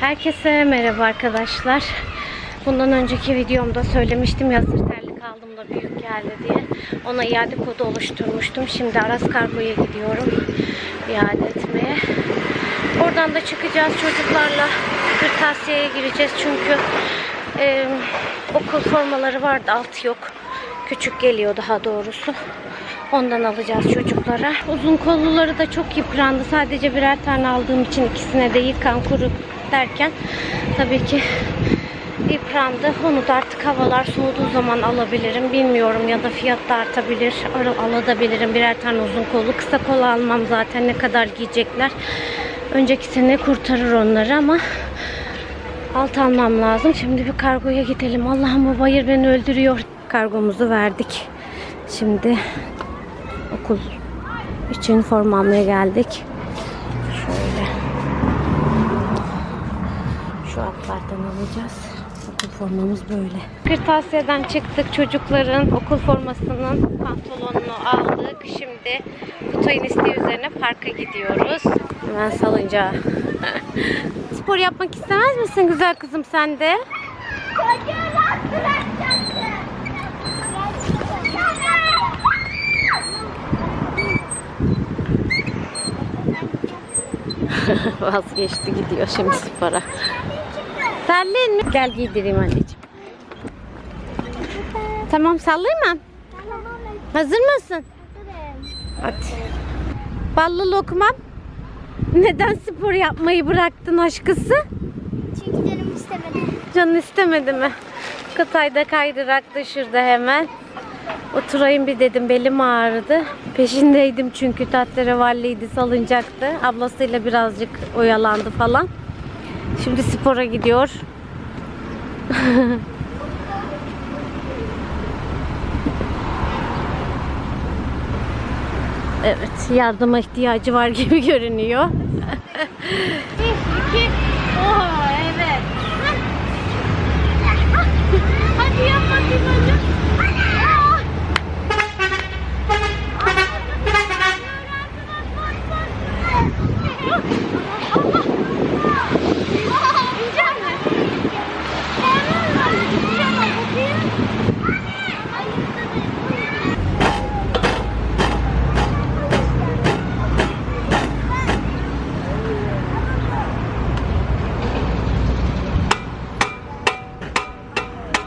Herkese merhaba arkadaşlar. Bundan önceki videomda söylemiştim ya sır terlik aldım da büyük geldi diye. Ona iade kodu oluşturmuştum. Şimdi Aras Kargo'ya gidiyorum iade etmeye. Oradan da çıkacağız çocuklarla kırtasiyeye gireceğiz çünkü e, okul formaları vardı altı yok. Küçük geliyor daha doğrusu. Ondan alacağız çocuklara. Uzun kolluları da çok yıprandı. Sadece birer tane aldığım için ikisine de yıkan kuru derken tabii ki yıprandı. Onu da artık havalar soğuduğu zaman alabilirim. Bilmiyorum ya da fiyat da artabilir. Al- Alabilirim birer tane uzun kollu. Kısa kol almam zaten ne kadar giyecekler. Önceki sene kurtarır onları ama alt almam lazım. Şimdi bir kargoya gidelim. Allah'ım bu bayır beni öldürüyor. Kargomuzu verdik. Şimdi okul için forma almaya geldik. Alacağız. Okul formamız böyle. Kırtasiye'den çıktık. Çocukların okul formasının pantolonunu aldık. Şimdi Kutay'ın isteği üzerine parka gidiyoruz. Hemen salıncağa. Spor yapmak istemez misin güzel kızım sen de? Vazgeçti gidiyor şimdi spora. Terliğin mi? Gel giydireyim anneciğim. Tamam sallayayım mı? Hazır mısın? Hadi. Ballı lokmam. Neden spor yapmayı bıraktın aşkısı? Çünkü canım istemedi. Canın istemedi mi? Kıtayda kaydırakta şurada hemen. Oturayım bir dedim belim ağrıdı. Peşindeydim çünkü tatlırevalliydi salıncaktı. Ablasıyla birazcık oyalandı falan. Şimdi spora gidiyor. evet yardıma ihtiyacı var gibi görünüyor. İki. Oha evet. Hadi yap bakayım önce.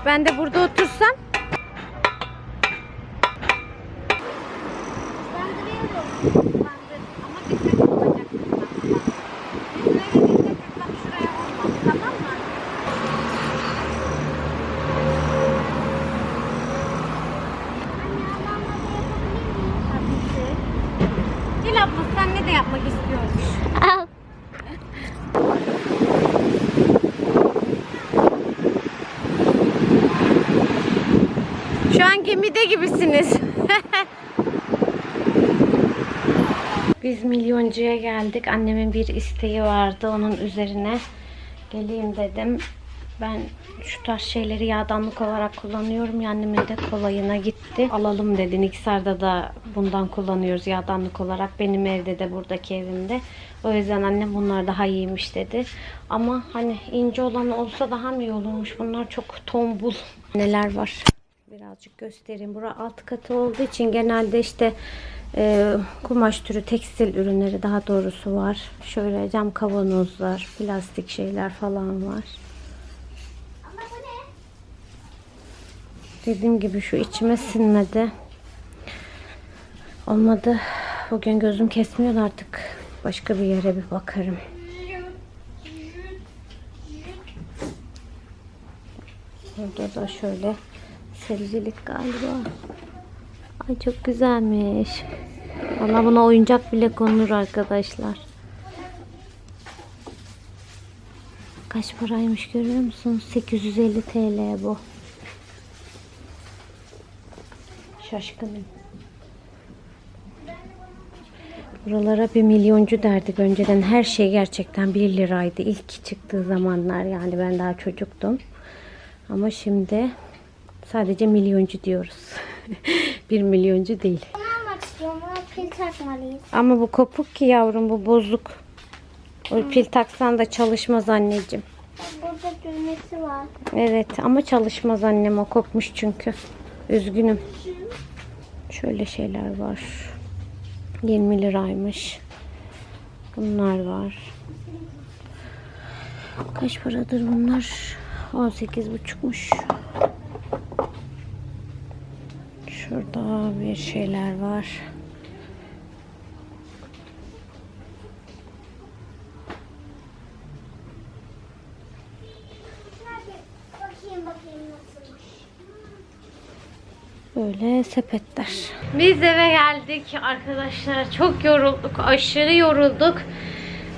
Ben de burada otursam Gel abla sen ne de yapmak istiyorsun? Al. Şu gemide gibisiniz. Biz milyoncuya geldik. Annemin bir isteği vardı. Onun üzerine geleyim dedim. Ben şu tarz şeyleri yağdanlık olarak kullanıyorum. Ya Annemin de kolayına gitti. Alalım dedi. Niksar'da da bundan kullanıyoruz yağdanlık olarak. Benim evde de buradaki evimde. O yüzden annem bunlar daha iyiymiş dedi. Ama hani ince olan olsa daha mı iyi olurmuş? Bunlar çok tombul. Neler var? Birazcık göstereyim. Bura alt katı olduğu için genelde işte e, kumaş türü tekstil ürünleri daha doğrusu var. Şöyle cam kavanozlar, plastik şeyler falan var. Dediğim gibi şu içime sinmedi. Olmadı. Bugün gözüm kesmiyor artık başka bir yere bir bakarım. Burada da şöyle serilik galiba. Ay çok güzelmiş. Valla buna oyuncak bile konulur arkadaşlar. Kaç paraymış görüyor musunuz? 850 TL bu. Şaşkınım. Buralara bir milyoncu derdik önceden. Her şey gerçekten 1 liraydı. İlk çıktığı zamanlar yani ben daha çocuktum. Ama şimdi sadece milyoncu diyoruz. bir milyoncu değil. Bunu almak istiyorum. Buna pil takmalıyız. Ama bu kopuk ki yavrum bu bozuk. O pil taksan da çalışmaz anneciğim. Burada düğmesi var. Evet ama çalışmaz annem o kopmuş çünkü. Üzgünüm. Şöyle şeyler var. 20 liraymış. Bunlar var. Kaç paradır bunlar? 18 buçukmuş. Şurada bir şeyler var. Böyle sepetler. Biz eve geldik arkadaşlar. Çok yorulduk. Aşırı yorulduk.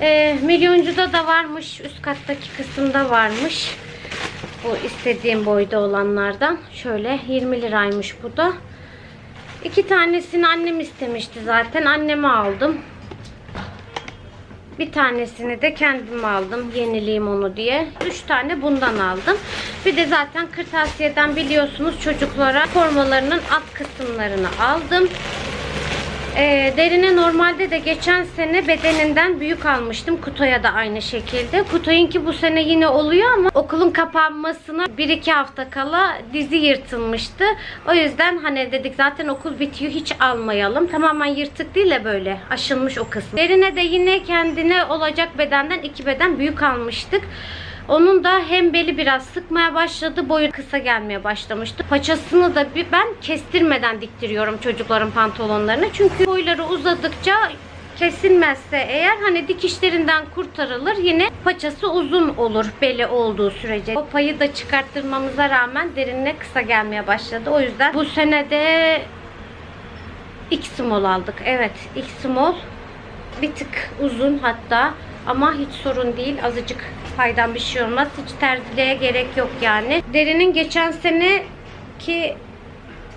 Ee, milyoncuda da varmış. Üst kattaki kısımda varmış. Bu istediğim boyda olanlardan. Şöyle 20 liraymış bu da. İki tanesini annem istemişti zaten. Anneme aldım. Bir tanesini de kendim aldım. Yenileyim onu diye. Üç tane bundan aldım. Bir de zaten kırtasiyeden biliyorsunuz çocuklara formalarının alt kısımlarını aldım. Ee, derine normalde de geçen sene bedeninden büyük almıştım. Kutoya da aynı şekilde. Kutayınki bu sene yine oluyor ama okulun kapanmasına 1-2 hafta kala dizi yırtılmıştı. O yüzden hani dedik zaten okul bitiyor hiç almayalım. Tamamen yırtık değil de böyle aşılmış o kısım. Derine de yine kendine olacak bedenden iki beden büyük almıştık. Onun da hem beli biraz sıkmaya başladı, boyu kısa gelmeye başlamıştı. Paçasını da bir ben kestirmeden diktiriyorum çocukların pantolonlarını. Çünkü boyları uzadıkça kesilmezse eğer hani dikişlerinden kurtarılır yine paçası uzun olur beli olduğu sürece. O payı da çıkarttırmamıza rağmen derinine kısa gelmeye başladı. O yüzden bu sene de X small aldık. Evet X small bir tık uzun hatta ama hiç sorun değil. Azıcık faydan bir şey olmaz. Hiç terziliğe gerek yok yani. Derinin geçen sene ki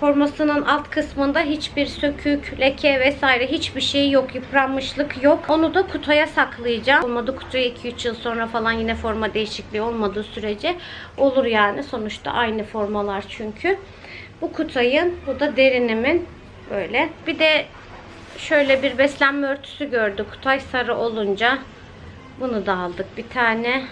formasının alt kısmında hiçbir sökük, leke vesaire hiçbir şey yok. Yıpranmışlık yok. Onu da kutuya saklayacağım. Olmadı kutuya 2-3 yıl sonra falan yine forma değişikliği olmadığı sürece olur yani. Sonuçta aynı formalar çünkü. Bu kutayın, bu da derinimin böyle. Bir de şöyle bir beslenme örtüsü gördük. Kutay sarı olunca bunu da aldık bir tane.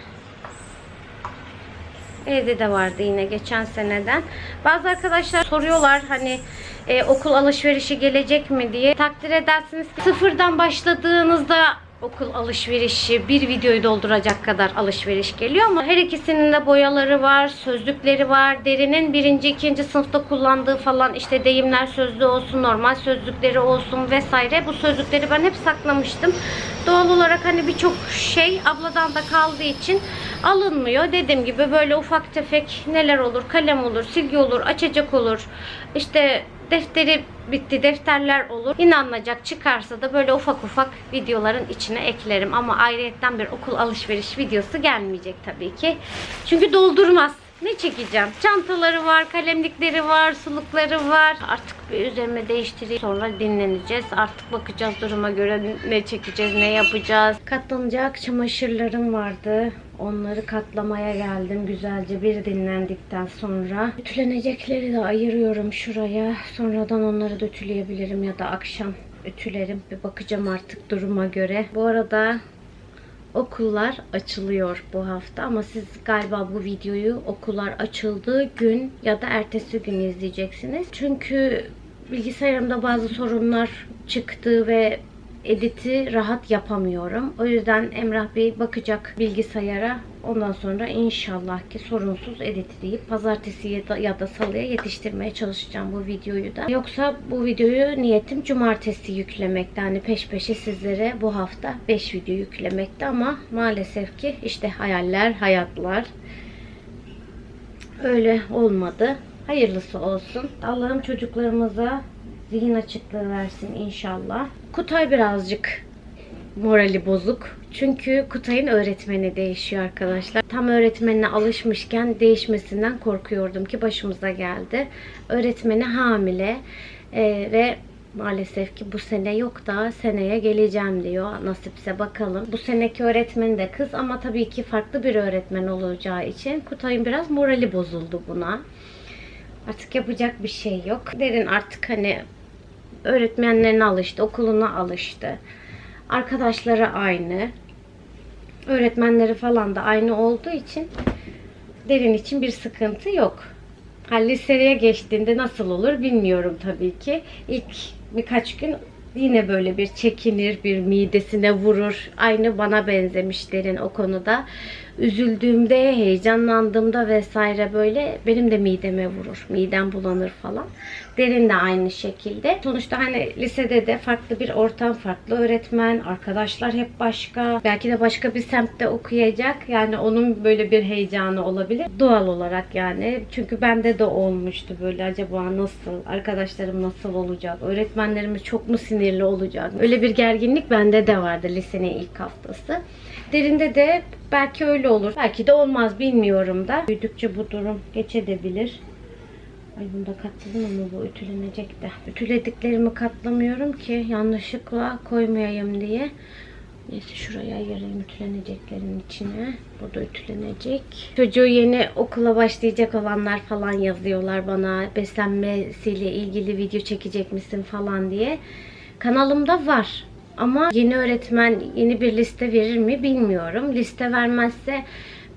Evde de vardı yine geçen seneden. Bazı arkadaşlar soruyorlar hani e, okul alışverişi gelecek mi diye. Takdir edersiniz sıfırdan başladığınızda okul alışverişi bir videoyu dolduracak kadar alışveriş geliyor ama her ikisinin de boyaları var, sözlükleri var. Derinin birinci, ikinci sınıfta kullandığı falan işte deyimler sözlüğü olsun, normal sözlükleri olsun vesaire. Bu sözlükleri ben hep saklamıştım. Doğal olarak hani birçok şey abladan da kaldığı için alınmıyor. Dediğim gibi böyle ufak tefek neler olur, kalem olur, silgi olur, açacak olur. İşte defteri bitti, defterler olur. İnanılacak çıkarsa da böyle ufak ufak videoların içine eklerim. Ama ayrıyetten bir okul alışveriş videosu gelmeyecek tabii ki. Çünkü doldurmaz. Ne çekeceğim? Çantaları var, kalemlikleri var, sulukları var. Artık bir üzerime değiştireyim. Sonra dinleneceğiz. Artık bakacağız duruma göre ne çekeceğiz, ne yapacağız. Katlanacak çamaşırlarım vardı. Onları katlamaya geldim güzelce bir dinlendikten sonra. Ütülenecekleri de ayırıyorum şuraya. Sonradan onları da ütüleyebilirim ya da akşam ütülerim. Bir bakacağım artık duruma göre. Bu arada okullar açılıyor bu hafta ama siz galiba bu videoyu okullar açıldığı gün ya da ertesi gün izleyeceksiniz. Çünkü bilgisayarımda bazı sorunlar çıktı ve editi rahat yapamıyorum. O yüzden Emrah Bey bakacak bilgisayara. Ondan sonra inşallah ki sorunsuz editleyip pazartesi ya da, ya da salıya yetiştirmeye çalışacağım bu videoyu da. Yoksa bu videoyu niyetim cumartesi yüklemekti. Hani peş peşe sizlere bu hafta 5 video yüklemekti ama maalesef ki işte hayaller, hayatlar öyle olmadı. Hayırlısı olsun. Allah'ım çocuklarımıza zihin açıklığı versin inşallah. Kutay birazcık morali bozuk. Çünkü Kutay'ın öğretmeni değişiyor arkadaşlar. Tam öğretmenine alışmışken değişmesinden korkuyordum ki başımıza geldi. Öğretmeni hamile Ee, ve maalesef ki bu sene yok da seneye geleceğim diyor. Nasipse bakalım. Bu seneki öğretmen de kız ama tabii ki farklı bir öğretmen olacağı için Kutay'ın biraz morali bozuldu buna. Artık yapacak bir şey yok. Derin artık hani öğretmenlerine alıştı, okuluna alıştı. Arkadaşları aynı. Öğretmenleri falan da aynı olduğu için derin için bir sıkıntı yok. Ha, liseye geçtiğinde nasıl olur bilmiyorum tabii ki. İlk birkaç gün yine böyle bir çekinir, bir midesine vurur. Aynı bana benzemiş derin o konuda. Üzüldüğümde, heyecanlandığımda vesaire böyle benim de mideme vurur. Midem bulanır falan. Derin de aynı şekilde. Sonuçta hani lisede de farklı bir ortam, farklı öğretmen, arkadaşlar hep başka. Belki de başka bir semtte okuyacak. Yani onun böyle bir heyecanı olabilir. Doğal olarak yani. Çünkü bende de olmuştu böyle acaba nasıl, arkadaşlarım nasıl olacak, öğretmenlerimiz çok mu sinirli olacak. Öyle bir gerginlik bende de vardı lisenin ilk haftası. Derinde de belki öyle olur. Belki de olmaz bilmiyorum da. Büyüdükçe bu durum geçebilir. Ay bunu da katladım ama bu ütülenecek de. Ütülediklerimi katlamıyorum ki yanlışlıkla koymayayım diye. Neyse şuraya ayırayım ütüleneceklerin içine. Bu da ütülenecek. Çocuğu yeni okula başlayacak olanlar falan yazıyorlar bana. Beslenmesiyle ilgili video çekecek misin falan diye. Kanalımda var. Ama yeni öğretmen yeni bir liste verir mi bilmiyorum. Liste vermezse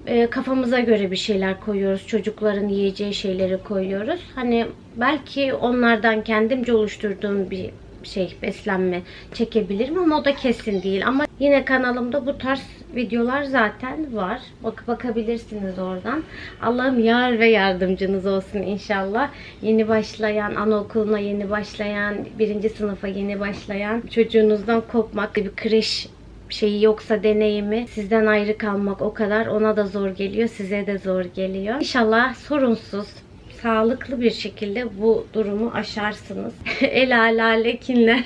e, kafamıza göre bir şeyler koyuyoruz. Çocukların yiyeceği şeyleri koyuyoruz. Hani belki onlardan kendimce oluşturduğum bir şey beslenme çekebilirim ama o da kesin değil. Ama yine kanalımda bu tarz videolar zaten var. Bak bakabilirsiniz oradan. Allah'ım yar ve yardımcınız olsun inşallah. Yeni başlayan, anaokuluna yeni başlayan, birinci sınıfa yeni başlayan çocuğunuzdan kopmak, bir kreş şeyi yoksa deneyimi sizden ayrı kalmak o kadar ona da zor geliyor size de zor geliyor. İnşallah sorunsuz sağlıklı bir şekilde bu durumu aşarsınız. El ala lekinler.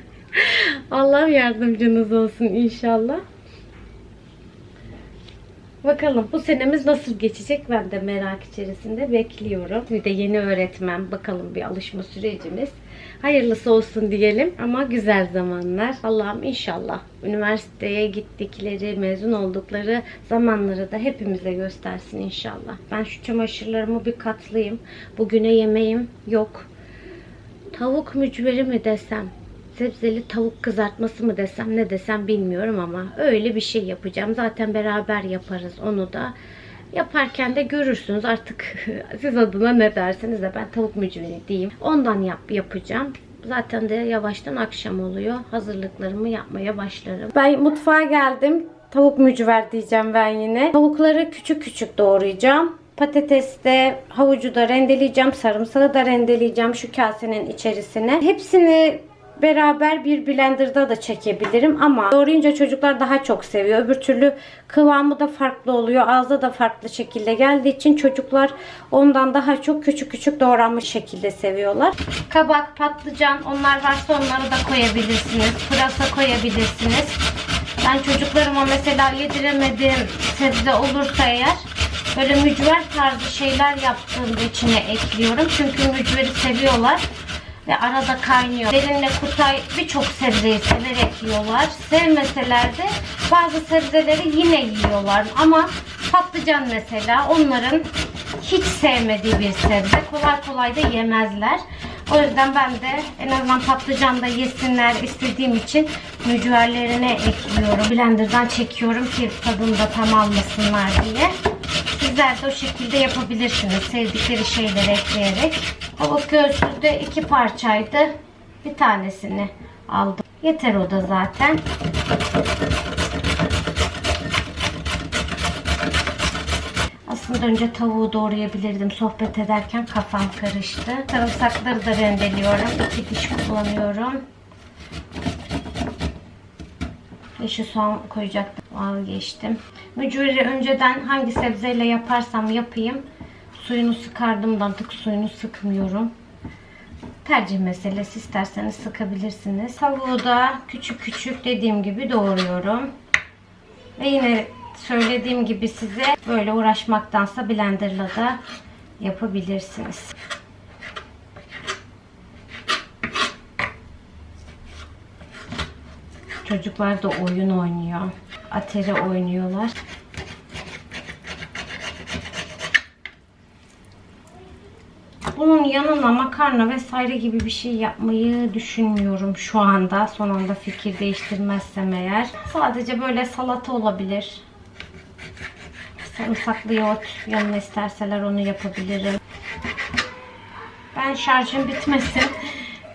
Allah yardımcınız olsun inşallah. Bakalım bu senemiz nasıl geçecek ben de merak içerisinde bekliyorum. Bir de yeni öğretmen bakalım bir alışma sürecimiz. Hayırlısı olsun diyelim ama güzel zamanlar. Allah'ım inşallah üniversiteye gittikleri, mezun oldukları zamanları da hepimize göstersin inşallah. Ben şu çamaşırlarımı bir katlayayım. Bugüne yemeğim yok. Tavuk mücveri mi desem? Sebzeli tavuk kızartması mı desem ne desem bilmiyorum ama öyle bir şey yapacağım. Zaten beraber yaparız onu da. Yaparken de görürsünüz artık siz adına ne derseniz de ben tavuk mücveri diyeyim. Ondan yap yapacağım. Zaten de yavaştan akşam oluyor. Hazırlıklarımı yapmaya başlarım. Ben mutfağa geldim. Tavuk mücver diyeceğim ben yine. Tavukları küçük küçük doğrayacağım. Patatesi de havucu da rendeleyeceğim. Sarımsağı da rendeleyeceğim şu kasenin içerisine. Hepsini beraber bir blenderda da çekebilirim ama doğrayınca çocuklar daha çok seviyor. Öbür türlü kıvamı da farklı oluyor. Ağza da farklı şekilde geldiği için çocuklar ondan daha çok küçük küçük doğranmış şekilde seviyorlar. Kabak, patlıcan onlar varsa onları da koyabilirsiniz. Pırasa koyabilirsiniz. Ben çocuklarıma mesela yediremediğim sebze olursa eğer böyle mücver tarzı şeyler yaptığımda içine ekliyorum. Çünkü mücveri seviyorlar ve arada kaynıyor. Derinle Kutay birçok sebzeyi severek yiyorlar. Sevmeseler de bazı sebzeleri yine yiyorlar. Ama patlıcan mesela onların hiç sevmediği bir sebze. Kolay kolay da yemezler. O yüzden ben de en azından patlıcan da yesinler istediğim için mücverlerine ekliyorum. Blender'dan çekiyorum ki tadını da tam almasınlar diye. Sizler de o şekilde yapabilirsiniz. Sevdikleri şeyleri ekleyerek. Tavuk göğsü de iki parçaydı. Bir tanesini aldım. Yeter o da zaten. Aslında önce tavuğu doğrayabilirdim. Sohbet ederken kafam karıştı. Sarımsakları da rendeliyorum. İki diş kullanıyorum. Yeşil soğan koyacaktım. Vazgeçtim. Mücveri önceden hangi sebzeyle yaparsam yapayım. Suyunu sıkardım da artık suyunu sıkmıyorum. Tercih meselesi isterseniz sıkabilirsiniz. Tavuğu da küçük küçük dediğim gibi doğruyorum. Ve yine söylediğim gibi size böyle uğraşmaktansa blenderla da yapabilirsiniz. Çocuklar da oyun oynuyor. Atari oynuyorlar. Bunun yanına makarna vesaire gibi bir şey yapmayı düşünmüyorum şu anda. Son anda fikir değiştirmezsem eğer. Sadece böyle salata olabilir. Sarımsaklı yoğurt yanına isterseler onu yapabilirim. Ben şarjım bitmesin.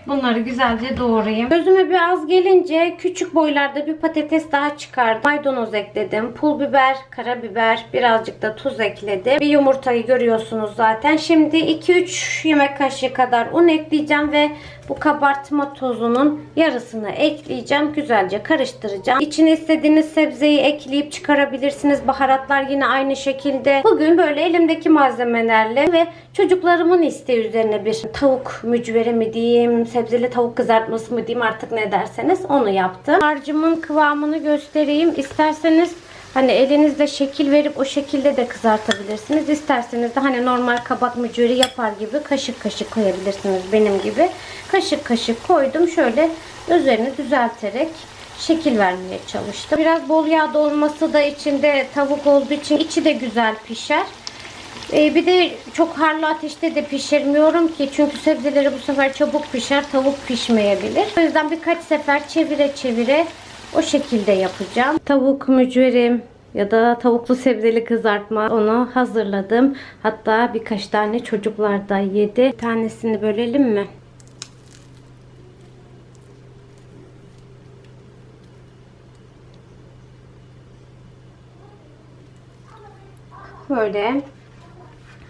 Bunları güzelce doğrayayım. Gözüme biraz gelince küçük boylarda bir patates daha çıkardım. Maydanoz ekledim. Pul biber, karabiber, birazcık da tuz ekledim. Bir yumurtayı görüyorsunuz zaten. Şimdi 2-3 yemek kaşığı kadar un ekleyeceğim ve bu kabartma tozunun yarısını ekleyeceğim. Güzelce karıştıracağım. İçine istediğiniz sebzeyi ekleyip çıkarabilirsiniz. Baharatlar yine aynı şekilde. Bugün böyle elimdeki malzemelerle ve çocuklarımın isteği üzerine bir tavuk mücveri mi diyeyim, sebzeli tavuk kızartması mı diyeyim artık ne derseniz onu yaptım. Harcımın kıvamını göstereyim. İsterseniz Hani elinizle şekil verip o şekilde de kızartabilirsiniz. İsterseniz de hani normal kabak mücveri yapar gibi kaşık kaşık koyabilirsiniz benim gibi. Kaşık kaşık koydum. Şöyle üzerini düzelterek şekil vermeye çalıştım. Biraz bol yağda olması da içinde tavuk olduğu için içi de güzel pişer. Ee, bir de çok harlı ateşte de pişirmiyorum ki çünkü sebzeleri bu sefer çabuk pişer, tavuk pişmeyebilir. O yüzden birkaç sefer çevire çevire o şekilde yapacağım. Tavuk mücverim ya da tavuklu sebzeli kızartma onu hazırladım. Hatta birkaç tane çocuklar da yedi. Bir tanesini bölelim mi? Böyle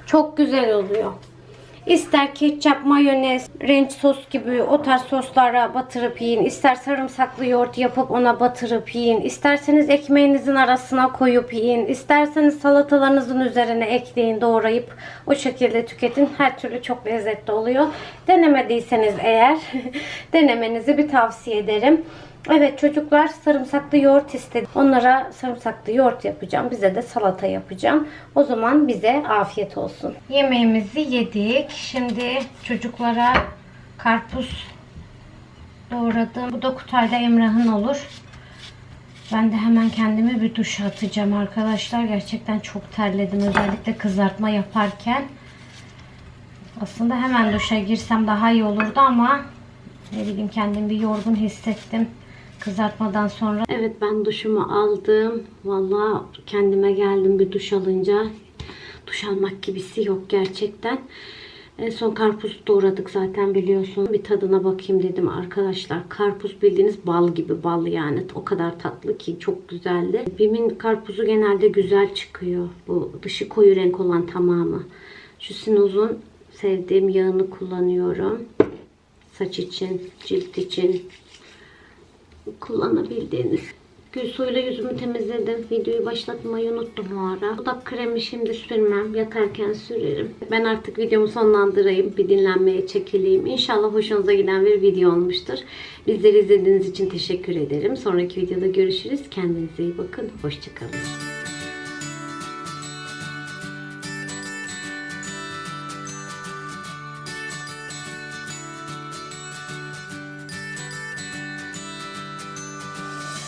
çok güzel oluyor. İster ketçap, mayonez, renç sos gibi o tarz soslara batırıp yiyin. İster sarımsaklı yoğurt yapıp ona batırıp yiyin. İsterseniz ekmeğinizin arasına koyup yiyin. İsterseniz salatalarınızın üzerine ekleyin doğrayıp o şekilde tüketin. Her türlü çok lezzetli oluyor. Denemediyseniz eğer denemenizi bir tavsiye ederim. Evet çocuklar sarımsaklı yoğurt istedi. Onlara sarımsaklı yoğurt yapacağım. Bize de salata yapacağım. O zaman bize afiyet olsun. Yemeğimizi yedik. Şimdi çocuklara karpuz doğradım. Bu da Kutay'da Emrah'ın olur. Ben de hemen kendime bir duş atacağım arkadaşlar. Gerçekten çok terledim. Özellikle kızartma yaparken. Aslında hemen duşa girsem daha iyi olurdu ama ne bileyim kendimi bir yorgun hissettim kızartmadan sonra. Evet ben duşumu aldım. Valla kendime geldim bir duş alınca. Duş almak gibisi yok gerçekten. En son karpuz doğradık zaten biliyorsun. Bir tadına bakayım dedim arkadaşlar. Karpuz bildiğiniz bal gibi bal yani. O kadar tatlı ki çok güzeldi. Bim'in karpuzu genelde güzel çıkıyor. Bu dışı koyu renk olan tamamı. Şu sinozun sevdiğim yağını kullanıyorum. Saç için, cilt için kullanabildiğiniz. Gül suyuyla yüzümü temizledim. Videoyu başlatmayı unuttum o ara. Dudak kremi şimdi sürmem. Yatarken sürerim. Ben artık videomu sonlandırayım. Bir dinlenmeye çekileyim. İnşallah hoşunuza giden bir video olmuştur. Bizleri izlediğiniz için teşekkür ederim. Sonraki videoda görüşürüz. Kendinize iyi bakın. Hoşçakalın.